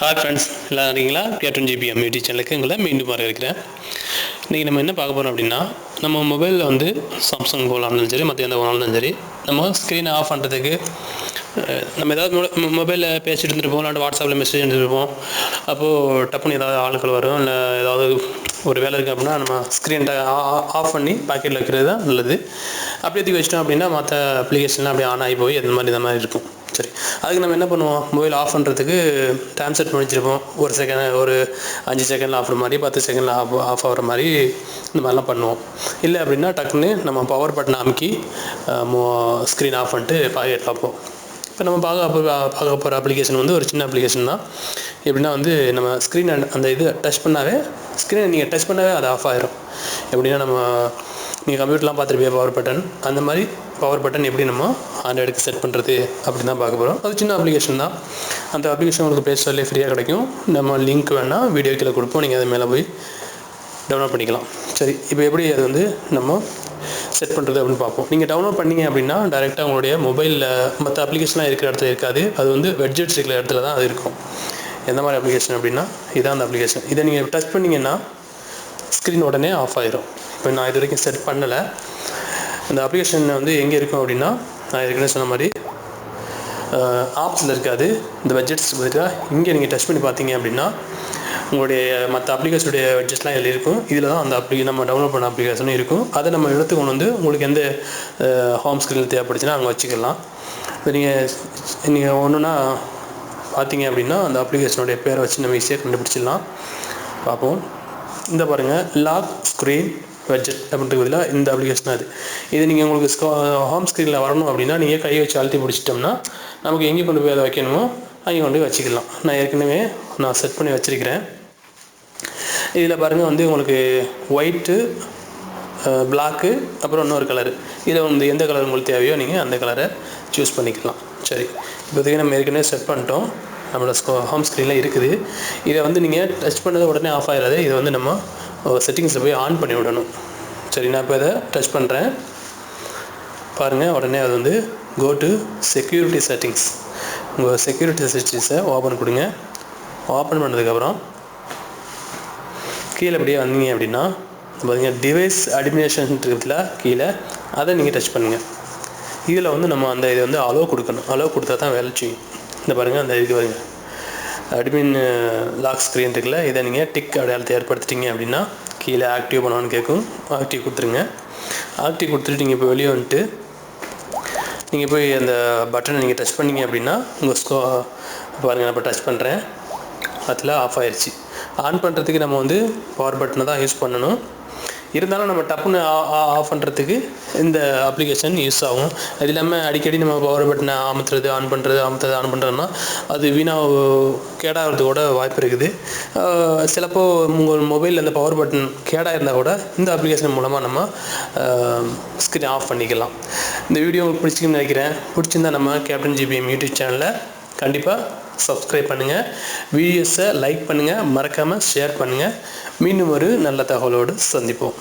Hi friends எல்லாம் இருக்கீங்களா கேட்டன் ஜிபிஎம் யூடியூப் சேனலுக்கு உங்களை மீண்டும் வர இருக்கிறேன் இன்றைக்கி நம்ம என்ன பார்க்க போகிறோம் அப்படின்னா நம்ம மொபைலில் வந்து சாம்சங் போகலாம்னாலும் இருந்தாலும் சரி மற்ற எந்த போனாலும் இருந்தாலும் சரி நம்ம ஸ்க்ரீனை ஆஃப் பண்ணுறதுக்கு நம்ம ஏதாவது மொபைலில் பேசிட்டு இருந்துருப்போம் இல்லாட்டி வாட்ஸ்அப்பில் மெசேஜ் இருந்துருப்போம். அப்போது டப்புன்னு ஏதாவது ஆளுக்கள் வரும் இல்லை ஏதாவது ஒரு வேலை இருக்குது அப்படின்னா நம்ம ஸ்க்ரீன் ஆஃப் பண்ணி பாக்கெட்டில் வைக்கிறது தான் நல்லது. அப்படியே தூக்கி வச்சிட்டோம் அப்படின்னா மற்ற அப்ளிகேஷன்லாம் அப்படியே ஆன் ஆகி போய் அந்த மாதிரி இந்த மாதிரி இருக்கும். சரி. அதுக்கு நம்ம என்ன பண்ணுவோம்? மொபைல் ஆஃப் பண்ணுறதுக்கு டைம் செட் பண்ணி வச்சுருப்போம் ஒரு செகண்ட் ஒரு அஞ்சு செகண்டில் ஆஃப் மாதிரி பத்து செகண்டில் ஆஃப் ஆஃப் ஆகிற மாதிரி இந்த மாதிரிலாம் பண்ணுவோம். இல்லை அப்படின்னா டக்குன்னு நம்ம பவர் பட்டன் அமுக்கி ஸ்க்ரீன் ஆஃப் பண்ணிட்டு பாக்கெட் பார்ப்போம். இப்போ நம்ம பார்க்க பார்க்க போகிற அப்ளிகேஷன் வந்து ஒரு சின்ன அப்ளிகேஷன் தான். எப்படின்னா வந்து நம்ம ஸ்க்ரீன் அந்த இது டச் பண்ணாவே ஸ்க்ரீனை நீங்கள் டச் பண்ணாவே அது ஆஃப் ஆயிரும். எப்படின்னா நம்ம நீங்கள் கம்ப்யூட்டர்லாம் பார்த்துருப்பியா பவர் பட்டன் அந்த மாதிரி பவர் பட்டன் எப்படி நம்ம ஆண்ட்ராய்டுக்கு செட் பண்ணுறது அப்படின்னு தான் பார்க்க போகிறோம் அது சின்ன அப்ளிகேஷன் தான். அந்த அப்ளிகேஷன் உங்களுக்கு ப்ளே ஸ்டோர்லேயே ஃப்ரீயாக கிடைக்கும். நம்ம லிங்க் வேணால் வீடியோ கீழே கொடுப்போம். நீங்கள் அது மேலே போய் டவுன்லோட் பண்ணிக்கலாம். சரி இப்போ எப்படி அது வந்து நம்ம செட் பண்ணுறது அப்படின்னு பார்ப்போம். நீங்கள் டவுன்லோட் பண்ணீங்க அப்படின்னா டைரெக்டாக உங்களுடைய மொபைலில் மற்ற அப்ளிகேஷன்லாம் இருக்கிற இடத்துல இருக்காது. அது வந்து வெட்ஜெட்ஸ் இருக்கிற இடத்துல தான் அது இருக்கும். எந்த மாதிரி அப்ளிகேஷன் அப்படின்னா இதான் அந்த அப்ளிகேஷன் இதை நீங்கள் டச் பண்ணீங்கன்னா ஸ்க்ரீன் உடனே ஆஃப் ஆயிரும். இப்போ நான் இது வரைக்கும் செட் பண்ணலை. இந்த அப்ளிகேஷன் வந்து எங்கே இருக்கும் அப்படின்னா நான் ஏற்கனவே சொன்ன மாதிரி ஆப்ஸில் இருக்காது. இந்த பட்ஜெட்ஸ் பதிலாக இங்கே நீங்கள் டச் பண்ணி பார்த்தீங்க அப்படின்னா உங்களுடைய மற்ற அப்ளிகேஷனுடைய பட்ஜெட்ஸ்லாம் இதில் இருக்கும். இதில் தான் அந்த அப்ளிகே நம்ம டவுன்லோட் பண்ண அப்ளிகேஷனும் இருக்கும். அதை நம்ம எடுத்து கொண்டு வந்து உங்களுக்கு எந்த ஹோம் ஸ்க்ரீனில் தேவைப்படுச்சுன்னா அங்கே வச்சுக்கலாம். இப்போ நீங்கள் நீங்கள் ஒன்றுனா பார்த்தீங்க அப்படின்னா அந்த அப்ளிகேஷனுடைய பேரை வச்சு நம்ம ஈஸியாக கண்டுபிடிச்சிடலாம். பார்ப்போம். இந்த பாருங்கள் லாக் ஸ்க்ரீன் வெட்ஜெட் அப்படின்றது பதிலாக இந்த அப்ளிகேஷன் அது இது. நீங்கள் உங்களுக்கு ஹோம் ஸ்க்ரீனில் வரணும் அப்படின்னா நீங்கள் கையை வச்சு அழுத்தி பிடிச்சிட்டோம்னா நமக்கு எங்கே கொண்டு போய் அதை வைக்கணுமோ அங்கே கொண்டு போய் வச்சுக்கலாம். நான் ஏற்கனவே நான் செட் பண்ணி வச்சுருக்கிறேன். இதில் பாருங்கள் வந்து உங்களுக்கு ஒயிட்டு பிளாக்கு அப்புறம் இன்னொரு கலரு இதில் வந்து எந்த கலர் உங்களுக்கு தேவையோ நீங்கள் அந்த கலரை சூஸ் பண்ணிக்கலாம். சரி. இப்போதைக்கு நம்ம ஏற்கனவே செட் பண்ணிட்டோம். நம்மளோட ஹோம் ஸ்க்ரீனில் இருக்குது. இதை வந்து நீங்கள் டச் பண்ணதை உடனே ஆஃப் ஆகிடாது இதை வந்து நம்ம செட்டிங்ஸில் போய் ஆன் பண்ணி விடணும். சரி நான் இப்போ இதை டச் பண்ணுறேன் பாருங்கள் உடனே அது வந்து கோ டு செக்யூரிட்டி செட்டிங்ஸ் உங்கள் செக்யூரிட்டி செட்டிங்ஸை ஓப்பன் கொடுங்க. ஓப்பன் பண்ணதுக்கப்புறம் கீழே அப்படியே வந்தீங்க அப்படின்னா பார்த்தீங்க டிவைஸ் அட்மினேஷன் இருக்கிறதுல கீழே அதை நீங்கள் டச் பண்ணுங்கள் இதில் வந்து நம்ம அந்த இது வந்து அலோ கொடுக்கணும். அலோ கொடுத்தா தான் வேலை செய்யும். இந்த பாருங்கள் அந்த இது பாருங்கள் அட்மின் லாக் ஸ்க்ரீன் இருக்குல்ல இதை நீங்கள் டிக் அடையாளத்தை ஏற்படுத்திட்டீங்க அப்படின்னா கீழே ஆக்டிவ் பண்ணணும்னு கேட்கும். ஆக்டிவ் கொடுத்துருங்க. ஆக்டிவ் கொடுத்துட்டு நீங்கள் இப்போ வெளியே வந்துட்டு நீங்கள் போய் அந்த பட்டனை நீங்கள் டச் பண்ணிங்க அப்படின்னா உங்கள் ஸ்கோ பாருங்கள் நான் இப்போ டச் பண்ணுறேன் அதில் ஆஃப் ஆயிடுச்சு ஆன் பண்ணுறதுக்கு நம்ம வந்து பவர் பட்டனை தான் யூஸ் பண்ணணும். இருந்தாலும் நம்ம டப்புன்னு ஆஃப் பண்ணுறதுக்கு இந்த அப்ளிகேஷன் யூஸ் ஆகும். அது இல்லாமல் அடிக்கடி நம்ம பவர் பட்டனை அமுத்துறது ஆன் பண்ணுறது அமுத்துறது ஆன் பண்ணுறதுனா அது வீணாக கேடாகிறது கூட வாய்ப்பு இருக்குது. சிலப்போ உங்கள் மொபைலில் அந்த பவர் பட்டன் கேடாக இருந்தால் கூட இந்த அப்ளிகேஷன் மூலமாக நம்ம ஸ்க்ரீன் ஆஃப் பண்ணிக்கலாம். இந்த வீடியோ உங்களுக்கு நினைக்கிறேன். பிடிச்சிருந்தா நம்ம கேப்டன் ஜிபிஎம் யூடியூப் சேனலை கண்டிப்பாக சப்ஸ்கிரைப் பண்ணுங்கள் வீடியோஸை லைக் பண்ணுங்கள் மறக்காமல் ஷேர் பண்ணுங்கள் மீண்டும் ஒரு நல்ல தகவலோடு சந்திப்போம்.